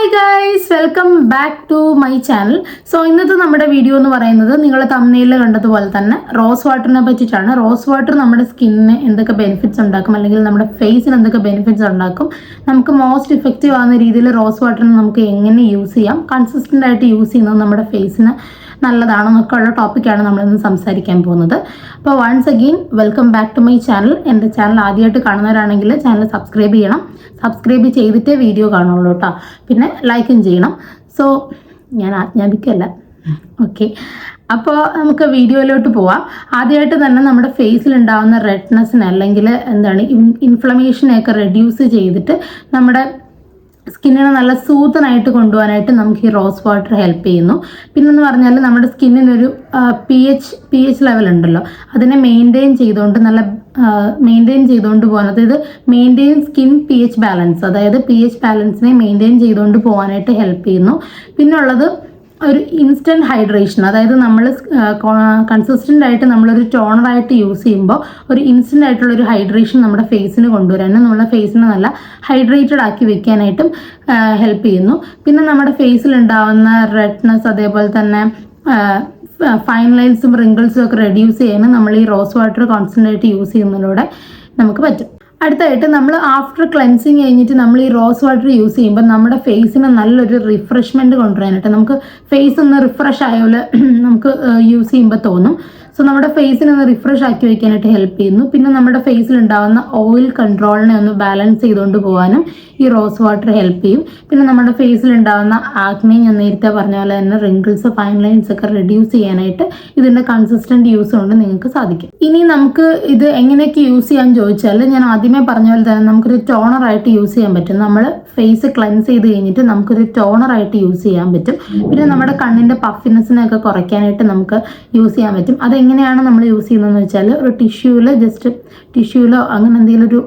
Hi guys welcome back to my channel so ഇന്നത്തെ നമ്മുടെ video എന്ന് പറയുന്നത് നിങ്ങൾ തമ്മിൽ കണ്ടതുപോലെ തന്നെ റോസ് വാട്ടറിനെ പറ്റിയിട്ടാണ്. റോസ് വാട്ടർ നമ്മുടെ സ്കിന്നിന് എന്തൊക്കെ ബെനിഫിറ്റ്സ് ഉണ്ടാക്കും അല്ലെങ്കിൽ നമ്മുടെ ഫേസിന് എന്തൊക്കെ ബെനിഫിറ്റ്സ് ഉണ്ടാക്കും. നമുക്ക് മോസ്റ്റ് ഇഫക്റ്റീവ് ആവുന്ന രീതിയിൽ റോസ് വാട്ടറിനെ നമുക്ക് എങ്ങനെ യൂസ് ചെയ്യാം കൺസിസ്റ്റന്റ് ആയിട്ട് യൂസ് ചെയ്യുന്നത് നമ്മുടെ ഫേസിന് നല്ലതാണോ എന്നൊക്കെ ഉള്ള ടോപ്പിക്കാണ് നമ്മളിന്ന് സംസാരിക്കാൻ പോകുന്നത്. അപ്പോൾ once again welcome back to my channel എന്റെ ചാനൽ ആദ്യമായിട്ട് കാണുന്നവരാണെങ്കിൽ ചാനൽ സബ്സ്ക്രൈബ് ചെയ്യണം. സബ്സ്ക്രൈബ് ചെയ്തിട്ടേ വീഡിയോ കാണുള്ളൂ കേട്ടോ പിന്നെ ലൈക്കും ചെയ്യണം. സോ ഞാൻ ആജ്ഞാപിക്കല്ല. ഓക്കെ അപ്പോൾ നമുക്ക് വീഡിയോയിലോട്ട് പോവാം. ആദ്യമായിട്ട് തന്നെ നമ്മുടെ ഫേസിൽ ഉണ്ടാകുന്ന റെഡ്നെസ്സിന് അല്ലെങ്കിൽ എന്താണ് ഇൻഫ്ലമേഷനെയൊക്കെ റെഡ്യൂസ് ചെയ്തിട്ട് നമ്മുടെ സ്കിന്നിനെ നല്ല സൂത്തനായിട്ട് കൊണ്ടുപോകാനായിട്ട് നമുക്ക് ഈ റോസ് വാട്ടർ ഹെൽപ്പ് ചെയ്യുന്നു. പിന്നെന്ന് പറഞ്ഞാൽ നമ്മുടെ സ്കിന്നിനൊരു P H P H level ഉണ്ടല്ലോ. അതിനെ മെയിന്റെയിൻ ചെയ്തുകൊണ്ട് നല്ല മെയിന്റെയിൻ ചെയ്തുകൊണ്ട് പോകാൻ അതായത് maintain skin P H balance അതായത് പി എച്ച് ബാലൻസിനെ മെയിന്റെയിൻ ചെയ്തുകൊണ്ട് പോകാനായിട്ട് ഹെൽപ്പ് ചെയ്യുന്നു. പിന്നെ ഉള്ളത് ഒരു ഇൻസ്റ്റന്റ് ഹൈഡ്രേഷൻ അതായത് നമ്മൾ കൺസിസ്റ്റന്റ് ആയിട്ട് നമ്മളൊരു ടോണറായിട്ട് യൂസ് ചെയ്യുമ്പോൾ ഒരു ഇൻസ്റ്റന്റ് ആയിട്ടുള്ള ഒരു ഹൈഡ്രേഷൻ നമ്മുടെ ഫേസിന് കൊണ്ടുവരാനും നമ്മുടെ ഫേസിനെ നല്ല ഹൈഡ്രേറ്റഡ് ആക്കി വെക്കാനായിട്ടും ഹെൽപ്പ് ചെയ്യുന്നു. പിന്നെ നമ്മുടെ ഫേസിൽ ഉണ്ടാവുന്ന റെഡ്നെസ് അതേപോലെ തന്നെ ഫൈൻ ലൈൻസും റിങ്കിൾസും ഒക്കെ റെഡ്യൂസ് ചെയ്യാനും നമ്മൾ ഈ റോസ് വാട്ടർ കോൺസെൻട്രേറ്റ് യൂസ് ചെയ്യുന്നതിലൂടെ നമുക്ക് പറ്റും. അടുത്തായിട്ട് നമ്മൾ ആഫ്റ്റർ ക്ലെൻസിങ് കഴിഞ്ഞിട്ട് നമ്മൾ ഈ റോസ് വാട്ടർ യൂസ് ചെയ്യുമ്പോൾ നമ്മുടെ ഫേസിന് നല്ലൊരു റിഫ്രഷ്മെന്റ് കൊണ്ടുവരാനായിട്ട് നമുക്ക് ഫേസ് ഒന്ന് റിഫ്രഷ് ആയ പോലെ നമുക്ക് യൂസ് ചെയ്യുമ്പോൾ തോന്നും. സോ നമ്മുടെ ഫേസിനെ ഒന്ന് റിഫ്രഷ് ആക്കി വയ്ക്കാനായിട്ട് ഹെൽപ്പ് ചെയ്യുന്നു. പിന്നെ നമ്മുടെ ഫേസിൽ ഉണ്ടാകുന്ന ഓയിൽ കൺട്രോളിനെ ഒന്ന് ബാലൻസ് ചെയ്തുകൊണ്ട് പോകാനും ഈ റോസ് വാട്ടർ ഹെൽപ്പ് ചെയ്യും. പിന്നെ നമ്മുടെ ഫേസിൽ ഉണ്ടാകുന്ന ആഗ്നി ഞാൻ നേരത്തെ പറഞ്ഞ പോലെ തന്നെ റിങ്കിൾസ് ഫൈൻ ലൈൻസ് ഒക്കെ റെഡ്യൂസ് ചെയ്യാനായിട്ട് ഇതിന്റെ കൺസിസ്റ്റന്റ് യൂസ് കൊണ്ട് നിങ്ങൾക്ക് സാധിക്കും. ഇനി നമുക്ക് ഇത് എങ്ങനെയൊക്കെ യൂസ് ചെയ്യാൻ ചോദിച്ചാൽ ഞാൻ ആദ്യമേ പറഞ്ഞ പോലെ തന്നെ നമുക്കൊരു ടോണർ ആയിട്ട് യൂസ് ചെയ്യാൻ പറ്റും. നമ്മൾ ഫേസ് ക്ലെൻസ് ചെയ്ത് കഴിഞ്ഞിട്ട് നമുക്കൊരു ടോണർ ആയിട്ട് യൂസ് ചെയ്യാൻ പറ്റും. പിന്നെ നമ്മുടെ കണ്ണിന്റെ പഫിനെസ്സിനെ ഒക്കെ കുറയ്ക്കാനായിട്ട് നമുക്ക് യൂസ് ചെയ്യാൻ പറ്റും. അതെങ്ങനെയാണ് നമ്മൾ യൂസ് ചെയ്യുന്നതെന്ന് വെച്ചാൽ ഒരു ടിഷ്യൂവിൽ ജസ്റ്റ് ടിഷ്യൂലോ അങ്ങനെ എന്തെങ്കിലും ഒരു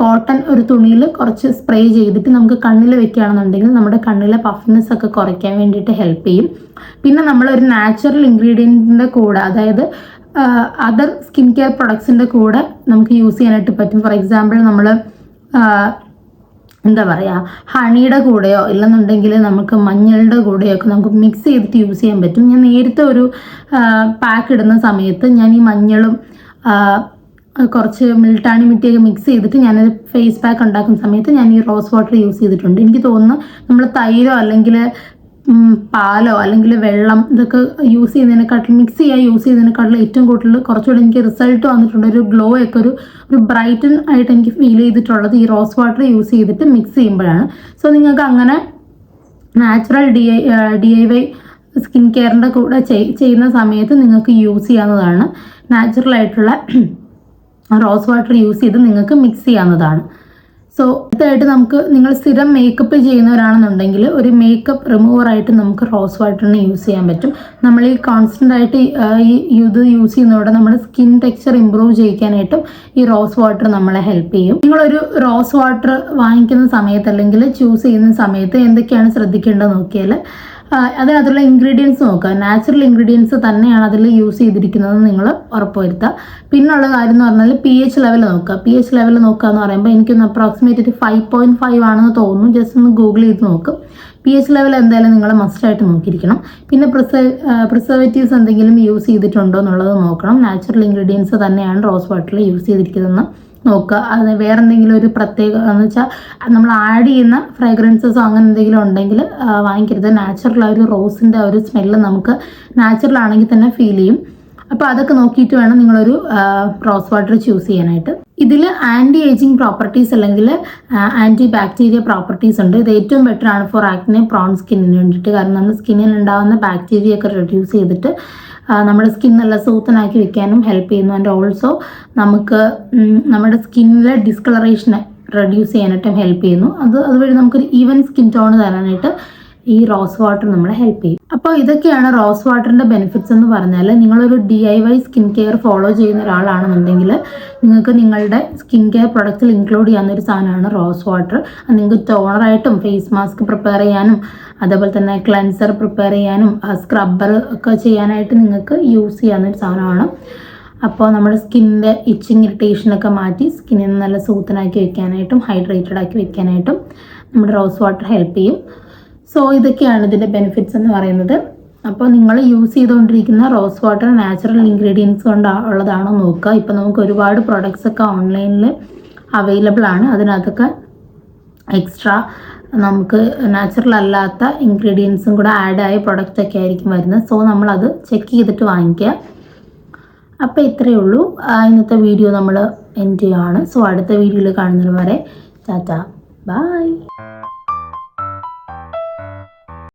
കോട്ടൺ ഒരു തുണിയിൽ കുറച്ച് സ്പ്രേ ചെയ്തിട്ട് നമുക്ക് കണ്ണിൽ വെക്കുകയാണെന്നുണ്ടെങ്കിൽ നമ്മുടെ കണ്ണിലെ പഫ്നെസ് ഒക്കെ കുറയ്ക്കാൻ വേണ്ടിയിട്ട് ഹെൽപ്പ് ചെയ്യും. പിന്നെ നമ്മൾ ഒരു നാച്ചുറൽ ഇൻഗ്രീഡിയന്റിന്റെ കൂടെ അതായത് അതർ സ്കിൻ കെയർ പ്രൊഡക്ട്സിന്റെ കൂടെ നമുക്ക് യൂസ് ചെയ്യാനായിട്ട് പറ്റും. ഫോർ എക്സാമ്പിൾ നമ്മൾ എന്താ പറയുക ഹണിയുടെ കൂടെയോ ഇല്ലെന്നുണ്ടെങ്കിൽ നമുക്ക് മഞ്ഞളുടെ കൂടെയോ ഒക്കെ നമുക്ക് മിക്സ് ചെയ്തിട്ട് യൂസ് ചെയ്യാൻ പറ്റും. ഞാൻ നേരത്തെ ഒരു പാക്ക് ഇടുന്ന സമയത്ത് ഞാൻ ഈ മഞ്ഞളും കുറച്ച് മിൽട്ടാണി മിറ്റിയൊക്കെ മിക്സ് ചെയ്തിട്ട് ഞാൻ ഫേസ് പാക്ക് ഉണ്ടാക്കുന്ന സമയത്ത് ഞാൻ ഈ റോസ് വാട്ടർ യൂസ് ചെയ്തിട്ടുണ്ട്. എനിക്ക് തോന്നുന്നു നമ്മൾ തൈരോ അല്ലെങ്കിൽ പാലോ അല്ലെങ്കിൽ വെള്ളം ഇതൊക്കെ യൂസ് ചെയ്യുന്നതിനെക്കാട്ടിലും മിക്സ് ചെയ്യാൻ യൂസ് ചെയ്യുന്നതിനെക്കാട്ടിലും ഏറ്റവും കൂടുതൽ കുറച്ചുകൂടി എനിക്ക് റിസൾട്ട് വന്നിട്ടുണ്ട്. ഒരു ഗ്ലോ ഒക്കെ ഒരു ഒരു ബ്രൈറ്റൻ ആയിട്ട് എനിക്ക് ഫീൽ ചെയ്തിട്ടുള്ളത് ഈ റോസ് വാട്ടർ യൂസ് ചെയ്തിട്ട് മിക്സ് ചെയ്യുമ്പോഴാണ്. സോ നിങ്ങൾക്ക് അങ്ങനെ natural D D I Y skin കെയറിന്റെ കൂടെ ചെയ്യുന്ന സമയത്ത് നിങ്ങൾക്ക് യൂസ് ചെയ്യാവുന്നതാണ്. നാച്ചുറൽ ആയിട്ടുള്ള റോസ് വാട്ടർ യൂസ് ചെയ്ത് നിങ്ങൾക്ക് മിക്സ് ചെയ്യാവുന്നതാണ്. സോ അടുത്തായിട്ട് നമുക്ക് നിങ്ങൾ സ്ഥിരം മേക്കപ്പ് ചെയ്യുന്നവരാണെന്നുണ്ടെങ്കിൽ ഒരു മേക്കപ്പ് റിമൂവർ ആയിട്ട് നമുക്ക് റോസ് വാട്ടറിനെ യൂസ് ചെയ്യാൻ പറ്റും. നമ്മൾ ഈ കോൺസ്റ്റന്റ് ആയിട്ട് ഈ ഇത് യൂസ് ചെയ്യുന്നതോടെ നമ്മുടെ സ്കിൻ ടെക്സ്ചർ ഇമ്പ്രൂവ് ചെയ്യിക്കാനായിട്ടും ഈ റോസ് വാട്ടർ നമ്മളെ ഹെൽപ്പ് ചെയ്യും. നിങ്ങളൊരു റോസ് വാട്ടർ വാങ്ങിക്കുന്ന സമയത്ത് അല്ലെങ്കിൽ ചൂസ് ചെയ്യുന്ന സമയത്ത് എന്തൊക്കെയാണ് ശ്രദ്ധിക്കേണ്ടത് നോക്കിയാൽ അതിനകത്തുള്ള ഇൻഗ്രീഡിയൻസ് നോക്കുക. നാച്ചുറൽ ഇൻഗ്രീഡിയൻസ് തന്നെയാണ് അതിൽ യൂസ് ചെയ്തിരിക്കുന്നത് നിങ്ങൾ ഉറപ്പുവരുത്തുക. പിന്നുള്ള കാര്യം എന്ന് പറഞ്ഞാൽ പി എച്ച് ലെവൽ നോക്കുക. പി എച്ച് ലെവൽ നോക്കുക എന്ന് പറയുമ്പോൾ എനിക്കൊന്ന് അപ്രോക്സിമേറ്റ് ഒരു ഫൈവ് പോയിന്റ് ഫൈവ് ആണെന്ന് തോന്നുന്നു. ജസ്റ്റ് ഒന്ന് ഗൂഗിൾ ചെയ്ത് നോക്കും. പി എച്ച് ലെവൽ എന്തായാലും നിങ്ങൾ മസ്റ്റായിട്ട് നോക്കിയിരിക്കണം. പിന്നെ പ്രിസർവ് പ്രിസർവേറ്റീവ്സ് എന്തെങ്കിലും യൂസ് ചെയ്തിട്ടുണ്ടോ എന്നുള്ളത് നോക്കണം. നാച്ചുറൽ ഇൻഗ്രീഡിയൻസ് തന്നെയാണ് റോസ് വാട്ടറിൽ യൂസ് ചെയ്തിരിക്കുന്നതെന്ന് നോക്കുക. അത് വേറെ എന്തെങ്കിലും ഒരു പ്രത്യേക എന്ന് വെച്ചാൽ നമ്മൾ ആഡ് ചെയ്യുന്ന ഫ്രാഗ്രൻസസോ അങ്ങനെ എന്തെങ്കിലും ഉണ്ടെങ്കിൽ വാങ്ങിക്കരുത്. നാച്ചുറൽ ആ ഒരു റോസിന്റെ ഒരു സ്മെല്ല് നമുക്ക് നാച്ചുറൽ ആണെങ്കിൽ തന്നെ ഫീൽ ചെയ്യും. അപ്പോൾ അതൊക്കെ നോക്കിയിട്ട് വേണം നിങ്ങളൊരു റോസ് വാട്ടർ ചൂസ് ചെയ്യാനായിട്ട്. ഇതിൽ ആന്റി ഏജിങ് പ്രോപ്പർട്ടീസ് അല്ലെങ്കിൽ ആന്റി ബാക്ടീരിയ പ്രോപ്പർട്ടീസ് ഉണ്ട്. ഇത് ഏറ്റവും ബെറ്റർ ആണ് ഫോർ ആക്നെ പ്രോൺ സ്കിന്നിന് വേണ്ടിയിട്ട്. കാരണം നമ്മുടെ സ്കിന്നിൽ ഉണ്ടാകുന്ന ബാക്ടീരിയ ഒക്കെ റെഡ്യൂസ് ചെയ്തിട്ട് നമ്മുടെ സ്കിൻ നല്ല സൂത്തനാക്കി വെക്കാനും ഹെൽപ്പ് ചെയ്യുന്നു. ആൻഡ് ഓൾസോ നമുക്ക് നമ്മുടെ സ്കിന്നിലെ ഡിസ്കളറേഷനെ റെഡ്യൂസ് ചെയ്യാനായിട്ടും ഹെൽപ്പ് ചെയ്യുന്നു. അത് അതുവഴി നമുക്കൊരു ഈവൻ സ്കിൻ ടോൺ തരാനായിട്ട് ഈ റോസ് വാട്ടർ നമ്മളെ ഹെൽപ്പ് ചെയ്യും. അപ്പോൾ ഇതൊക്കെയാണ് റോസ് വാട്ടറിന്റെ ബെനിഫിറ്റ്സ് എന്ന് പറഞ്ഞാൽ നിങ്ങളൊരു D I Y skin care follow ചെയ്യുന്ന ഒരാളാണെന്നുണ്ടെങ്കിൽ നിങ്ങൾക്ക് നിങ്ങളുടെ സ്കിൻ കെയർ പ്രൊഡക്റ്റിൽ ഇൻക്ലൂഡ് ചെയ്യാവുന്ന ഒരു സാധനമാണ് റോസ് വാട്ടർ. നിങ്ങൾക്ക് ടോണറായിട്ടും ഫേസ് മാസ്ക് പ്രിപ്പയർ ചെയ്യാനും അതേപോലെ തന്നെ ക്ലെൻസർ പ്രിപ്പയർ ചെയ്യാനും സ്ക്രബ്ബർ ഒക്കെ ചെയ്യാനായിട്ട് നിങ്ങൾക്ക് യൂസ് ചെയ്യാവുന്ന ഒരു സാധനമാണ്. അപ്പോൾ നമ്മുടെ സ്കിന്നിന്റെ ഇച്ചിങ് ഇറിറ്റേഷനൊക്കെ മാറ്റി സ്കിന്നിനെ നല്ല സൂത്തനാക്കി വെക്കാനായിട്ടും ഹൈഡ്രേറ്റഡ് ആക്കി വെക്കാനായിട്ടും നമ്മുടെ റോസ് വാട്ടർ ഹെൽപ്പ് ചെയ്യും. സോ ഇതൊക്കെയാണ് ഇതിന്റെ ബെനിഫിറ്റ്സ് എന്ന് പറയുന്നത്. അപ്പോൾ നിങ്ങൾ യൂസ് ചെയ്തുകൊണ്ടിരിക്കുന്ന റോസ് വാട്ടർ നാച്ചുറൽ ഇൻഗ്രീഡിയൻസ് കൊണ്ട് ഉള്ളതാണോ നോക്കുക. ഇപ്പോൾ നമുക്ക് ഒരുപാട് പ്രൊഡക്ട്സ് ഒക്കെ ഓൺലൈനിൽ അവൈലബിൾ ആണ്. അതിനകത്തൊക്കെ എക്സ്ട്രാ നമുക്ക് നാച്ചുറൽ അല്ലാത്ത ഇൻഗ്രീഡിയൻസും കൂടെ ആഡ് ആയ പ്രൊഡക്റ്റ് ഒക്കെ ആയിരിക്കും വരുന്നത്. സോ നമ്മളത് ചെക്ക് ചെയ്തിട്ട് വാങ്ങിക്കുക. അപ്പോൾ ഇത്രയേ ഉള്ളൂ. ഇന്നത്തെ വീഡിയോ നമ്മൾ എൻഡ് ചെയ്യുകയാണ് സോ അടുത്ത വീഡിയോയിൽ കാണുന്നത് വരെ ടാറ്റ. ബൈ